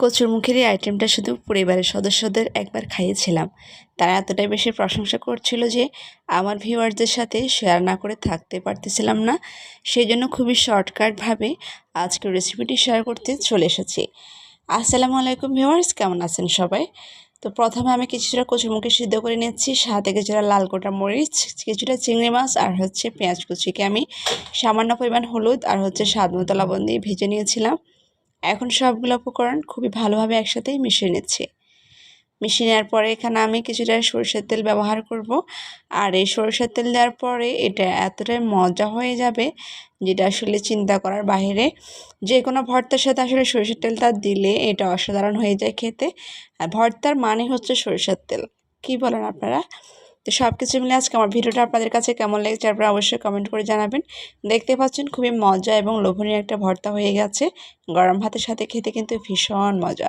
কচুরমুখের এই আইটেমটা শুধু পরিবারের সদস্যদের একবার খাইয়েছিলাম। তারা এতটাই বেশি প্রশংসা করছিল যে, আমার ভিউয়ারদের সাথে শেয়ার না করে থাকতে পারতেছিলাম না। সেই জন্য খুবই শর্টকাটভাবে আজকের রেসিপিটি শেয়ার করতে চলে এসেছি। আসসালামু আলাইকুম ভিউয়ার্স কেমন আছেন সবাই? তো প্রথমে আমি কিছুটা কচুরমুখী সিদ্ধ করে নিচ্ছি। সাথে কিছুটা লাল কোটা মরিচ, কিছুটা চিংড়ি মাছ আর হচ্ছে পেঁয়াজ কুচিকে আমি সামান্য পরিমাণ হলুদ আর হচ্ছে স্বাদ মতো লবণ দিয়ে ভেজে নিয়েছিলাম। এখন সবগুলো উপকরণ খুবই ভালোভাবে একসাথেই মিশিয়ে নিচ্ছি। মিশিয়ে নেওয়ার পরে এখানে আমি কিছুটা সরষের তেল ব্যবহার করব। আর এই সরষের তেল দেওয়ার পরে এটা এতটাই মজা হয়ে যাবে যেটা আসলে চিন্তা করার বাইরে যে কোনো ভর্তার সাথে আসলে সরষের তেলটা দিলে এটা অসাধারণ হয়ে যায় খেতে। আর ভর্তার মানে হচ্ছে সরষের তেল। কি বলেন আপনারা? তো সব কিছু মিলে আজকে আমার ভিডিওটা আপনাদের কাছে কেমন লেগেছে আপনারা অবশ্যই কমেন্ট করে জানাবেন। দেখতে পাচ্ছেন খুবই মজা এবং লোভনীয় একটা ভর্তা হয়ে গেছে। গরম ভাতের সাথে খেতে কিন্তু ভীষণ মজা।